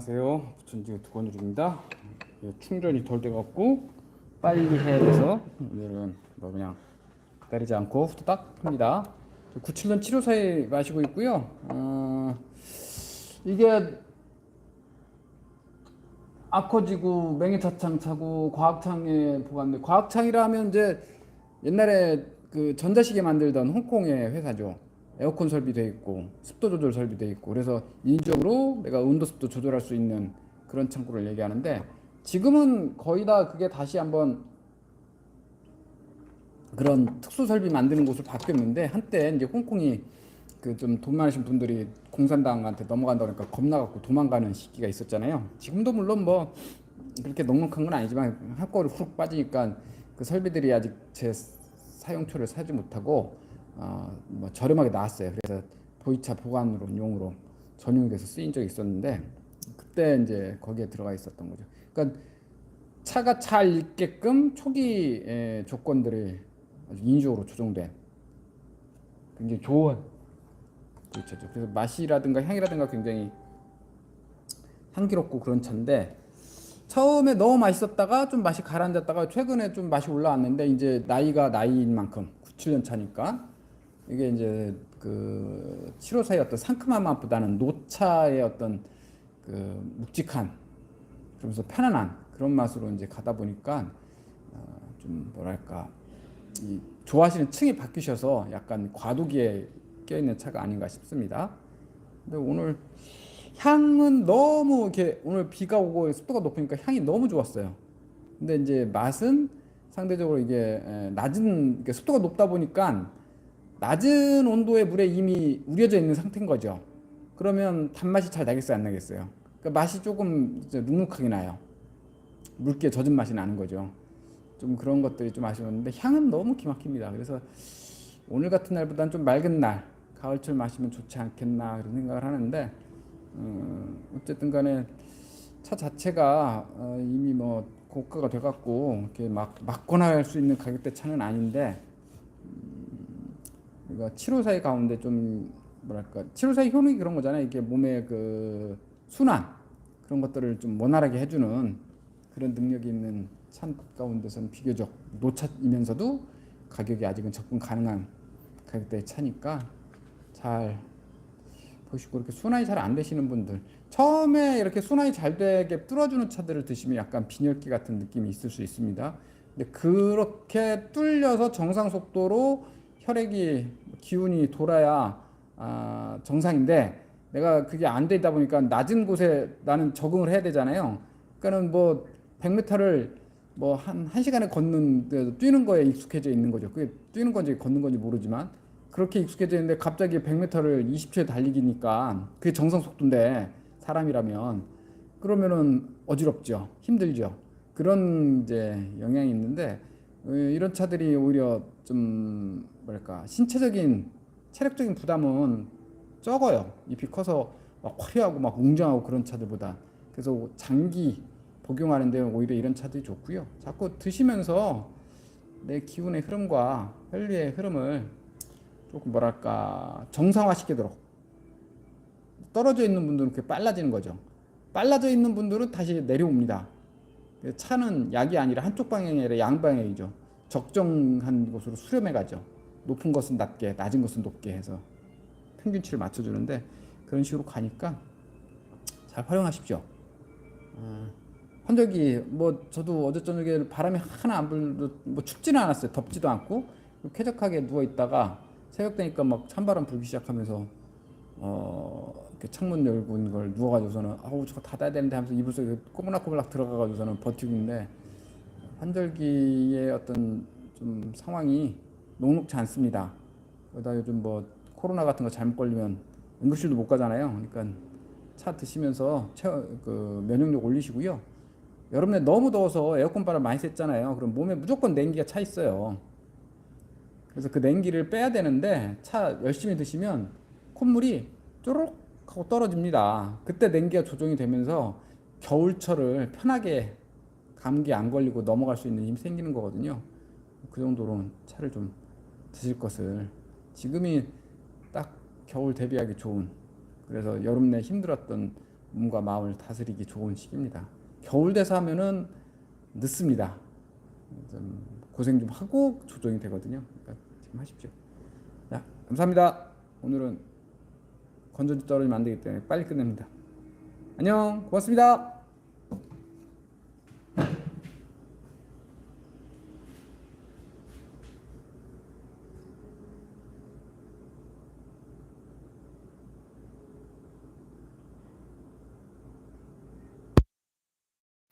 안녕하세요. 부천지구 두건율입니다. 예, 충전이 덜 돼갖고 빨리 해야 돼서 오늘은 뭐 그냥 기다리지 않고 후다닥 합니다. 97년 7호사에 마시고 있고요. 어, 이게 아커지구 맹해차창 차고 과학창에 보관돼 과학창이라 하면 이제 옛날에 그 전자시계 만들던 홍콩의 회사죠. 에어컨 설비돼 있고 습도 조절 설비돼 있고 그래서 인적으로 내가 온도 습도 조절할 수 있는 그런 창고를 얘기하는데 지금은 거의 다 그게 다시 한번 그런 특수 설비 만드는 곳으로 바뀌었는데 한때 이제 홍콩이 그 좀 돈 많으신 분들이 공산당한테 넘어간다 그러니까 겁나갖고 도망가는 시기가 있었잖아요. 지금도 물론 뭐 그렇게 넉넉한 건 아니지만 한꺼번에 훅 빠지니까 그 설비들이 아직 제 사용초를 사지 못하고 어, 뭐 저렴하게 나왔어요. 그래서 보이차 보관으로 용으로 전용이 돼서 쓰인 적이 있었는데 그때 이제 거기에 들어가 있었던 거죠. 그러니까 차가 잘 있게끔 초기 에, 조건들이 인위적으로 조정된 굉장히 좋은 그렇죠. 그래서 맛이라든가 향이라든가 굉장히 향기롭고 그런 차인데 처음에 너무 맛있었다가 좀 맛이 가라앉았다가 최근에 좀 맛이 올라왔는데 이제 나이가 나이인 만큼 97년 차니까 이게 이제 그 7호사의 어떤 상큼한 맛보다는 노차의 어떤 그 묵직한 그러면서 편안한 그런 맛으로 이제 가다 보니까 어, 좀 뭐랄까 이 좋아하시는 층이 바뀌셔서 약간 과도기에 껴있는 차가 아닌가 싶습니다. 근데 오늘 향은 너무 이렇게 오늘 비가 오고 습도가 높으니까 향이 너무 좋았어요. 근데 이제 맛은 상대적으로 이게 에, 낮은 습도가 높다 보니까 낮은 온도의 물에 이미 우려져 있는 상태인 거죠. 그러면 단맛이 잘 나겠어요, 안 나겠어요? 그러니까 맛이 조금 눅눅하게 나요. 물기에 젖은 맛이 나는 거죠. 좀 그런 것들이 좀 아쉬웠는데 향은 너무 기막힙니다. 그래서 오늘 같은 날보다는 좀 맑은 날, 가을철 마시면 좋지 않겠나 그런 생각을 하는데 음, 어쨌든 간에 차 자체가 어, 이미 뭐 고가가 돼갖고 이렇게 막 막거나 할 수 있는 가격대 차는 아닌데 음, 이거 7호사의 가운데 좀 뭐랄까 7호사의 효능이 그런 거잖아요. 이게 몸의 그 순환 그런 것들을 좀 원활하게 해주는 그런 능력이 있는 차 가운데서는 비교적 노차이면서도 가격이 아직은 접근 가능한 가격대의 차니까 잘 보시고 이렇게 순환이 잘 안 되시는 분들 처음에 이렇게 순환이 잘 되게 뚫어주는 차들을 드시면 약간 빈혈기 같은 느낌이 있을 수 있습니다. 근데 그렇게 뚫려서 정상 속도로 혈액이 기운이 돌아야 아, 정상인데 내가 그게 안 되다 보니까 낮은 곳에 나는 적응을 해야 되잖아요. 그러니까는 뭐 100m를 뭐한 1시간에 걷는 그 뛰는 거에 익숙해져 있는 거죠. 그게 뛰는 건지 걷는 건지 모르지만 그렇게 익숙해져 있는데 갑자기 100m를 20초에 달리기니까 그게 정상 속도인데 사람이라면 그러면은 어지럽죠. 힘들죠. 그런 이제 영향이 있는데 어, 이런 차들이 오히려 좀 뭐랄까 신체적인 체력적인 부담은 적어요. 잎이 커서 막 화려하고 막 웅장하고 그런 차들보다 그래서 장기 복용하는데 오히려 이런 차들이 좋고요. 자꾸 드시면서 내 기운의 흐름과 혈류의 흐름을 조금 뭐랄까 정상화시키도록 떨어져 있는 분들은 그게 빨라지는 거죠. 빨라져 있는 분들은 다시 내려옵니다. 차는 약이 아니라 한쪽 방향이 아니라 양방향이죠. 적정한 곳으로 수렴해 가죠. 높은 것은 낮게, 낮은 것은 높게 해서 평균치를 맞춰주는데 그런 식으로 가니까 잘 활용하십시오. 어, 환절기 뭐 저도 어제 저녁에 바람이 하나 안 불도 뭐 춥지는 않았어요. 덥지도 않고 쾌적하게 누워 있다가 새벽 되니까 막 찬바람 불기 시작하면서 어 이렇게 창문 열고 있는 걸 누워가지고서는 아우 저거 닫아야 되는데 하면서 이불 속에 꼬물락꼬물락 들어가가지고서는 버티고 있는데 환절기의 어떤 좀 상황이 녹록지 않습니다. 그러다 요즘 뭐 코로나 같은 거 잘못 걸리면 응급실도 못 가잖아요. 그러니까 차 드시면서 체어, 그 면역력 올리시고요. 여름에 너무 더워서 에어컨 바람 많이 쐈잖아요. 그럼 몸에 무조건 냉기가 차 있어요. 그래서 그 냉기를 빼야 되는데 차 열심히 드시면 콧물이 쪼록 하고 떨어집니다. 그때 냉기가 조정이 되면서 겨울철을 편하게 감기 안 걸리고 넘어갈 수 있는 힘이 생기는 거거든요. 그 정도로 차를 좀 드실 것을 지금이 딱 겨울 대비하기 좋은 그래서 여름 내 힘들었던 몸과 마음을 다스리기 좋은 시기입니다. 겨울 돼서 하면은 늦습니다. 좀 고생 좀 하고 조정이 되거든요. 그러니까 지금 하십시오. 자, 감사합니다. 오늘은 건전지 떨어지면 안 되기 때문에 빨리 끝냅니다. 안녕, 고맙습니다.